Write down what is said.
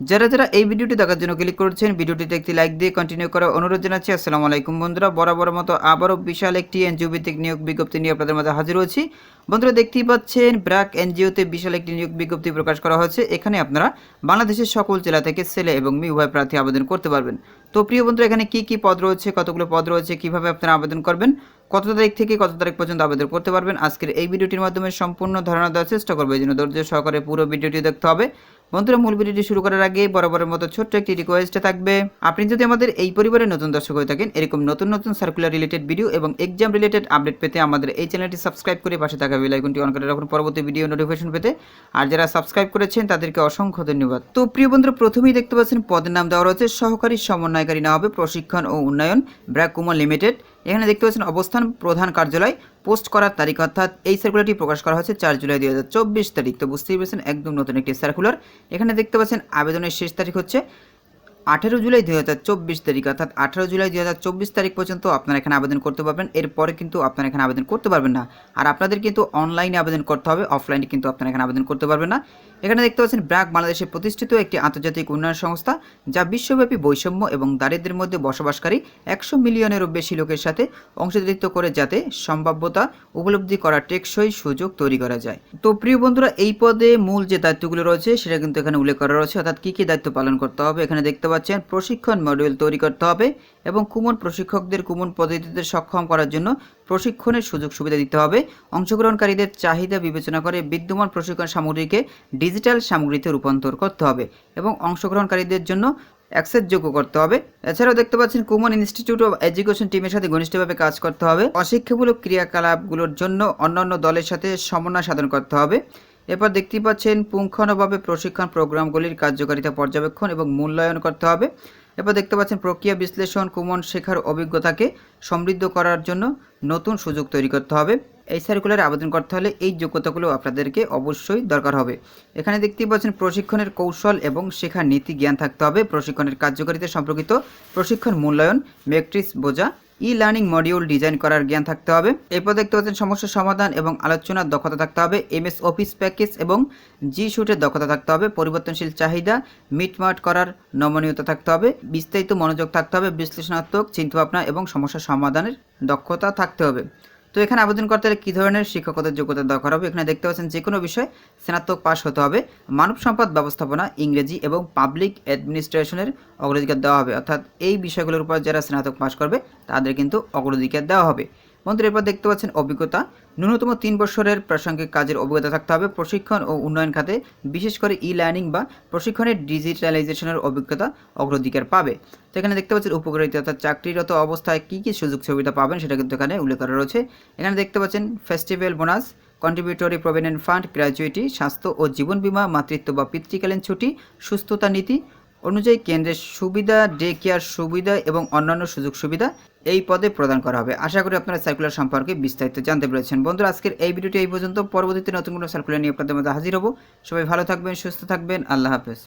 যারা যারা এই ভিডিওটি দেখার জন্য ক্লিক করেছেন, ভিডিওটিতে একটি লাইক দিয়ে কন্টিনিউ করার অনুরোধ জানাচ্ছি। আসসালামু আলাইকুম বন্ধুরা, বরাবর মতো আবারও বিশাল একটি এনজিও ভিত্তিক নিয়োগ বিজ্ঞপ্তি নিয়ে আপনাদের মাঝে হাজির হয়েছি। বন্ধুরা, দেখতেই পাচ্ছেন ব্র্যাক এনজিওতে বিশাল একটি নিয়োগ বিজ্ঞপ্তি প্রকাশ করা হয়েছে। এখানে আপনারা বাংলাদেশের সকল জেলা থেকে ছেলে এবং মেয়ে উভয় প্রার্থী আবেদন করতে পারবেন। তো প্রিয় বন্ধুরা, এখানে কি কি পদ রয়েছে, কতগুলো পদ রয়েছে, কীভাবে আপনারা আবেদন করবেন? কত তারিখ থেকে কত তারিখ পর্যন্ত আবেদন করতে পারবেন? আজকের এই ভিডিওটির মাধ্যমে সম্পূর্ণ ধারণা দেওয়ার চেষ্টা করব। এই জন্য ধৈর্য সহকারে পুরো ভিডিওটি দেখতে হবে। বন্ধুরা, মূল ভিডিওটি শুরু করার আগে বরাবরের মতো ছোট্ট একটি রিকোয়েস্ট থাকবে। আপনি যদি আমাদের এই পরিবারের নতুন দর্শক হয়ে থাকেন, এরকম নতুন নতুন সার্কুলার রিলেটেড ভিডিও এবং এক্সাম রিলেটেড আপডেট পেতে আমাদের এই চ্যানেলটি সাবস্ক্রাইব করে পাশে থাকা বেল আইকনটি অন করে রাখুন পরবর্তী ভিডিও নোটিফিকেশন পেতে। আর যারা সাবস্ক্রাইব করেছেন, তাদেরকে অসংখ্য ধন্যবাদ। তো প্রিয় বন্ধুরা, প্রথমেই দেখতে পাচ্ছেন, পদের নাম দেওয়া রয়েছে, সহকারী সমন্বয়কারী না হবে প্রশিক্ষণ ও উন্নয়ন ব্র্যাক কুমল লিমিটেড এখানে দেখতে পাচ্ছেন অবস্থান প্রধান কার্যালয় পোস্ট করার তারিখ, অর্থাৎ এই সার্কুলারটি প্রকাশ করা হয়েছে চার জুলাই দুই হাজার চব্বিশ তারিখ। তো বুঝতেই পেরেছেন, একদম নতুন একটি সার্কুলার এখানে দেখতে পাচ্ছেন আবেদনের শেষ তারিখ হচ্ছে আঠেরো জুলাই দুই হাজার চব্বিশ তারিখ, অর্থাৎ আঠেরো জুলাই দুই হাজার চব্বিশ তারিখ পর্যন্ত আপনারা এখানে আবেদন করতে পারবেন। এরপরে কিন্তু আপনারা এখানে আবেদন করতে পারবেন না। আর আপনাদের কিন্তু অনলাইনে আবেদন করতে হবে, অফলাইনে কিন্তু আপনারা এখানে আবেদন করতে পারবেন না। এখানে দেখতে পাচ্ছেন, ব্র্যাক বাংলাদেশে প্রতিষ্ঠিত একটি আন্তর্জাতিক উন্নয়ন সংস্থা, যা বিশ্বব্যাপী বৈষম্য এবং দারিদ্র্যের মধ্যে বসবাসকারী একশো মিলিয়নেরও বেশি লোকের সাথে অংশীদারিত্ব করে যাতে সম্ভাব্যতা উপলব্ধি করা টেকসই সুযোগ তৈরি করা যায়। তো প্রিয় বন্ধুরা, এই পদে মূল যে দায়িত্বগুলো রয়েছে, সেটা কিন্তু এখানে উল্লেখ করা রয়েছে, অর্থাৎ কী কী দায়িত্ব পালন করতে হবে, এখানে দেখতে পাচ্ছেন প্রশিক্ষণ মডিউল তৈরি করতে হবে এবং কুমন প্রশিক্ষকদের কুমন পদ্ধতিতে সক্ষম করার জন্য প্রশিক্ষণের সুযোগ সুবিধা দিতে হবে। অংশগ্রহণকারীদের চাহিদা বিবেচনা করে বিদ্যমান প্রশিক্ষণ সামগ্রীকে ডিজিটাল সামগ্রীতে রূপান্তর করতে হবে এবং অংশগ্রহণকারীদের জন্য অ্যাক্সেসযোগ্য করতে হবে। এছাড়াও দেখতে পাচ্ছেন কুমন ইনস্টিটিউট অফ এডুকেশন টিমের সাথে ঘনিষ্ঠভাবে কাজ করতে হবে। অশিক্ষামূলক ক্রিয়াকলাপগুলোর জন্য অন্যান্য দলের সাথে সমন্বয় সাধন করতে হবে। এরপর দেখতেই পাচ্ছেন, পুঙ্খানুভাবে প্রশিক্ষণ প্রোগ্রামগুলির কার্যকারিতা পর্যবেক্ষণ এবং মূল্যায়ন করতে হবে। এরপর দেখতে পাচ্ছেন, প্রক্রিয়া বিশ্লেষণ, কুমন শেখার অভিজ্ঞতাকে সমৃদ্ধ করার জন্য নতুন সুযোগ তৈরি করতে হবে। এই সার্কুলারে আবেদন করতে হলে এই যোগ্যতাগুলো আপনাদেরকে অবশ্যই দরকার হবে। এখানে দেখতেই পাচ্ছেন, প্রশিক্ষণের কৌশল এবং শেখার নীতি জ্ঞান থাকতে হবে। প্রশিক্ষণের কার্যকারিতা সম্পর্কিত প্রশিক্ষণ মূল্যায়ন, ম্যাট্রিক্স বোঝা ই লার্নিং মডিউল ডিজাইন করার জ্ঞান থাকতে হবে। এরপর দেখতে পাচ্ছেন সমস্যা সমাধান এবং আলোচনার দক্ষতা থাকতে হবে। এমএস অফিস প্যাকেজ এবং জি শুটের দক্ষতা থাকতে হবে। পরিবর্তনশীল চাহিদা, মিটমাট করার নমনীয়তা থাকতে হবে। বিস্তারিত মনোযোগ থাকতে হবে, বিশ্লেষণাত্মক চিন্তাভাবনা এবং সমস্যা সমাধানের দক্ষতা থাকতে হবে। তো এখানে আবেদন করতে হলে কী ধরনের শিক্ষকতার যোগ্যতা দরকার হবে? এখানে দেখতে পাচ্ছেন যে কোনো বিষয়ে স্নাতক পাশ হতে হবে। মানব সম্পদ ব্যবস্থাপনা, ইংরেজি এবং পাবলিক অ্যাডমিনিস্ট্রেশনের অগ্রাধিকার দেওয়া হবে। অর্থাৎ এই বিষয়গুলোর উপর যারা স্নাতক পাশ করবে, তাদের কিন্তু অগ্রাধিকার দেওয়া হবে। বন্ধুরা এরপর দেখতে পাচ্ছেন অভিজ্ঞতা। ন্যূনতম তিন বছরের প্রাসঙ্গিক কাজের অভিজ্ঞতা থাকতে হবে। প্রশিক্ষণ ও উন্নয়ন খাতে বিশেষ করে ই লার্নিং বা প্রশিক্ষণের ডিজিটালাইজেশনের অভিজ্ঞতা অগ্রাধিকার পাবে। তো এখানে দেখতে পাচ্ছেন উপকারিতা অর্থাৎ চাকরিরত অবস্থায় কী কী সুযোগ সুবিধা পাবেন সেটা কিন্তু এখানে উল্লেখ করা রয়েছে। এখানে দেখতে পাচ্ছেন festival bonus contributory provident fund gratuity স্বাস্থ্য ও জীবন বীমা, মাতৃত্ব বা পিতৃকালীন ছুটি, সুস্থতা নীতি অনুযায়ী কেন্দ্রের সুবিধা ডে কেয়ার সুবিধা এবং অন্যান্য সুযোগ সুবিধা এই পদে প্রদান করা হবে। আশা করি আপনারা সার্কুলার সম্পর্কে বিস্তারিত জানতে পেরেছেন। বন্ধুরা, আজকের এই ভিডিওটি এই পর্যন্ত। পরবর্তীতে নতুন কোনো সার্কুলার নিয়ে আপনাদের মধ্যে হাজির হব। সবাই ভালো থাকবেন, সুস্থ থাকবেন। আল্লাহ হাফেজ।